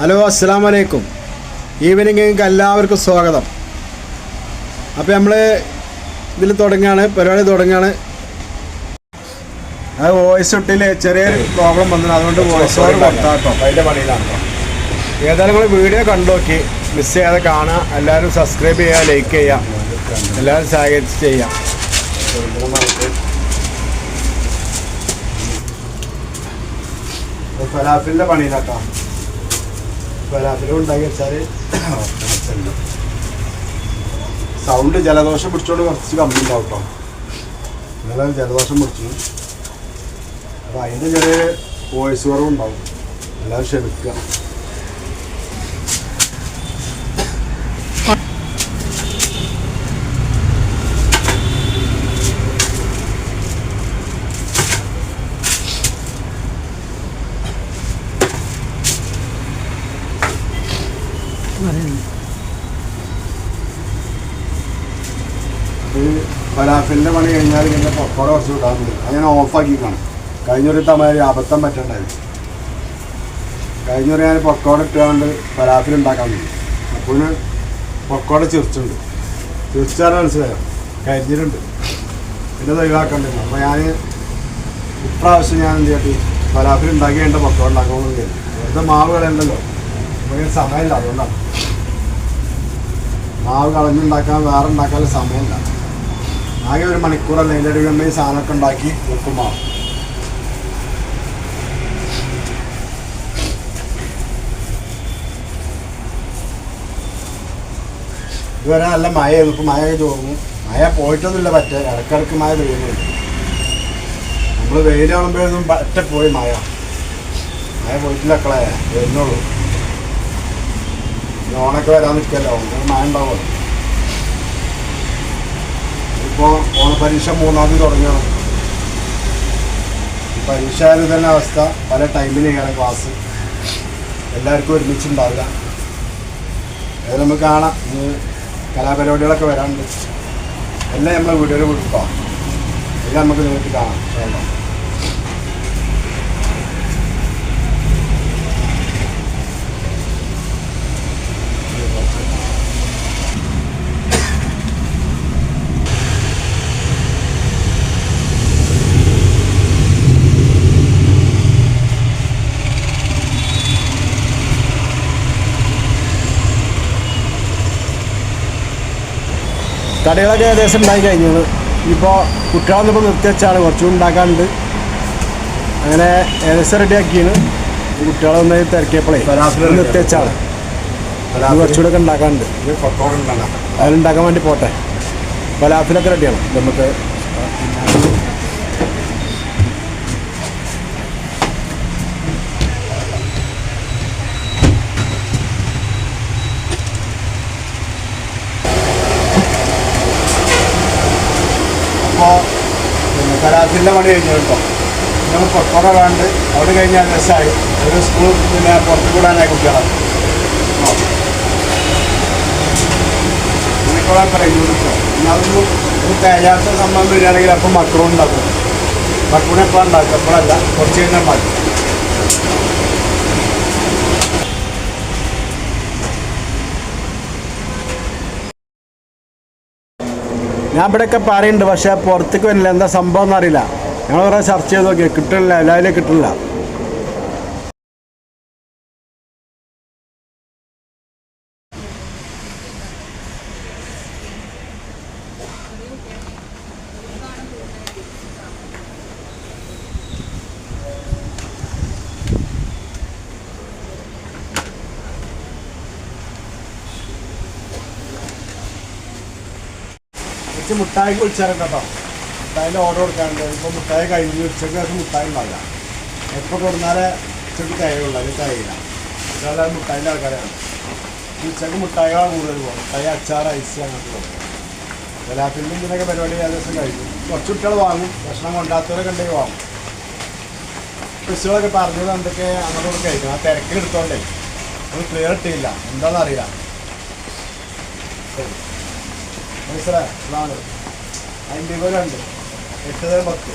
Hello അസ്സാം വലൈക്കും evening നിങ്ങൾക്ക് എല്ലാവർക്കും സ്വാഗതം. അപ്പോൾ നമ്മൾ ഇതിൽ തുടങ്ങുകയാണ് പരിപാടി തുടങ്ങുകയാണ് അത് വോയിസ് ഒട്ടിൽ ചെറിയൊരു പ്രോബ്ലം വന്നു അതുകൊണ്ട് വോയിസ് ഓവർ കൊടുത്താട്ടോ അതിന്റെ പണിയിലാണ്. ഏതായാലും നിങ്ങൾ വീഡിയോ കണ്ടു നോക്കി മിസ് ചെയ്യാതെ കാണുക എല്ലാവരും സബ്സ്ക്രൈബ് ചെയ്യുക ലൈക്ക് ചെയ്യുക എല്ലാവരും സഹകരിച്ച് ചെയ്യാം. ഫലാഫിന്റെ പണിയിലാട്ടോ. ഫലാഫിലും ഉണ്ടാക്കി വെച്ചാൽ സൗണ്ട് ജലദോഷം പിടിച്ചോണ്ട് കുറച്ച് കമ്മി ഉണ്ടാവും കേട്ടോ ഇന്നലെ ജലദോഷം പിടിച്ചു. അപ്പോൾ അതിന്റെ ചെറിയ വോയിസ് കുറവുണ്ടാവും. എല്ലാവരും ക്ഷമിക്കുക. ഈ ഫലാഫിലിന്റെ പണി കഴിഞ്ഞാൽ ഇങ്ങനെ പൊക്കോടെ കുറച്ച് വിടാറുണ്ട് ഞാൻ ഓഫാക്കി കാണും കഴിഞ്ഞൊരു തമാതിരി അബദ്ധം പറ്റണ്ടായിരുന്നു കഴിഞ്ഞൊരു ഞാൻ പൊക്കോടെ ഇട്ടുകൊണ്ട് ഫലാഫിൽ ഉണ്ടാക്കാൻ വേണ്ടി. അപ്പോൾ പൊക്കോടെ ചിരിച്ചുണ്ട് ചിരിച്ചാൽ മനസ്സിലായോ? കരിഞ്ഞിട്ടുണ്ട്. പിന്നെ അത് ഒഴിവാക്കണ്ടില്ല അപ്പോൾ ഞാൻ ഇപ്രാവശ്യം ഞാൻ എന്ത് ചെയ്യട്ടെ ഫലാഫിൽ ഉണ്ടാക്കി വേണ്ട പക്കോട കരുതി. വെറുതെ മാവ് കളയണ്ടല്ലോ. അപ്പോൾ സമയമില്ല അതുകൊണ്ടാണ്. മാവ് കളഞ്ഞുണ്ടാക്കാൻ വേറെ ഉണ്ടാക്കാൻ സമയമില്ല. ആകെ ഒരു മണിക്കൂറല്ല അതിന്റെ ഇടയിൽ നമ്മൾ ഈ സാധനമൊക്കെ ഉണ്ടാക്കി വെക്കും മാവ് ഇതുവരെ നല്ല മഴയായിരുന്നു ഇപ്പം മഴയൊക്കെ ചോർന്നു മഴ പോയിട്ടൊന്നുമില്ല പറ്റേ ഇടക്കിടക്ക് മഴ പെയ്യുന്നുണ്ട്. നമ്മൾ വെയിൽ കാണുമ്പോഴൊന്നും പറ്റ പോയി മഴ. മഴ പോയിട്ടില്ല അക്കളെ വരുന്നുള്ളൂ. ഓണൊക്കെ വരാൻ നിൽക്കല്ലോ മഴ ഉണ്ടാവുമല്ലോ. ഇപ്പോൾ ഓണപരീക്ഷ മൂന്നാം തീയതി തുടങ്ങിയാണ് ഈ പരീക്ഷ ആയത് തന്നെ അവസ്ഥ പല ടൈമിലേക്കാണ് ക്ലാസ് എല്ലാവർക്കും ഒരുമിച്ചുണ്ടാവില്ല. അത് നമുക്ക് കാണാം. ഇന്ന് കലാപരിപാടികളൊക്കെ വരാനുണ്ട്. എല്ലാം നമ്മൾ വീഡിയോയിൽ കൊടുക്കാം. എല്ലാം നമുക്ക് നേരിട്ട് കാണാം വേണ്ട കടികളൊക്കെ ഏകദേശം ഉണ്ടായി കഴിഞ്ഞത് ഇപ്പോൾ കുട്ടികളൊന്നിപ്പോൾ നിർത്തി വെച്ചാണ്. കുറച്ചും ഉണ്ടാക്കാനുണ്ട്. അങ്ങനെ ഏകദേശം റെഡിയാക്കിയാണ് കുട്ടികളൊന്ന് തിരക്കിയപ്പോഴേ പരാഫിൽ നിർത്തി വെച്ചാണ്. കുറച്ചുകൂടെ ഒക്കെ ഉണ്ടാക്കാനുണ്ട്. അതിലുണ്ടാക്കാൻ വേണ്ടി പോട്ടെ. ഫലാഫിലൊക്കെ റെഡിയാണ് നമുക്ക് അപ്പോൾ കലാത്തിന്റെ പണി കഴിഞ്ഞു കേട്ടോ. ഞങ്ങൾ പക്കോട വേണ്ട അവിടെ കഴിഞ്ഞാൽ രസമായി ഒരു സ്കൂൾ പിന്നെ പുറത്ത് കൂടാനായി കുട്ടികളാണ്. ഇതിനൊക്കെ പറയുന്നു കേട്ടോ പിന്നെ അതൊന്നും ഒരു തേയാത്ത സംഭവം വരികയാണെങ്കിൽ അപ്പം മക്കളും ഉണ്ടാക്കും. മക്കളെ എപ്പോഴാണ് ഉണ്ടാക്കും. എപ്പോഴല്ല കുറച്ച് കഴിഞ്ഞാൽ മതി. ഞാൻ ഇവിടെയൊക്കെ പറയുന്നുണ്ട് പക്ഷേ പുറത്തേക്ക് വരില്ല. എന്താ സംഭവം എന്നറിയില്ല. ഞങ്ങൾ കുറേ ചർച്ച ചെയ്ത് നോക്കി. കിട്ടില്ല എല്ലാവരും കിട്ടില്ല കുറച്ച് മുട്ടായി വിളിച്ചാലും കേട്ടോ. മുട്ടായിന്റെ ഓർഡർ കൊടുക്കാറുണ്ട് ഇപ്പോൾ മുട്ടായി കഴിഞ്ഞ് ഉച്ചയ്ക്ക് ശേഷം മുട്ടായി ഉണ്ടാവില്ല. എപ്പോൾ കൊടുന്നാലേ ഉച്ചയ്ക്ക് തയ്യുള്ളൂ അല്ലെങ്കിൽ തയ്യില്ല ഇതെല്ലാം മുട്ടായിന്റെ ആൾക്കാരാണ്. ഉച്ചയ്ക്ക് മുട്ടായികളാണ് കൂടുതൽ പോകും മുട്ടായി അച്ചാർ ഐസ് അങ്ങനത്തെ പോകും ജലാഫിന്റെ ഇതിനൊക്കെ പരിപാടി ഏകദേശം കഴിക്കും കുറച്ച് കുട്ടികൾ വാങ്ങും. ഭക്ഷണം കൊണ്ടാത്തവരൊക്കെ ഉണ്ടെങ്കിൽ വാങ്ങും. ബസ്സുകളൊക്കെ പറഞ്ഞത് എന്തൊക്കെ അങ്ങോട്ട് കഴിക്കണം. ആ തിരക്കിലെടുത്തോണ്ടേ അത് ക്ലിയർ ഇട്ടില്ല मैसरा लावलं आणि बिघडलं अंडे एकटं जर बघतो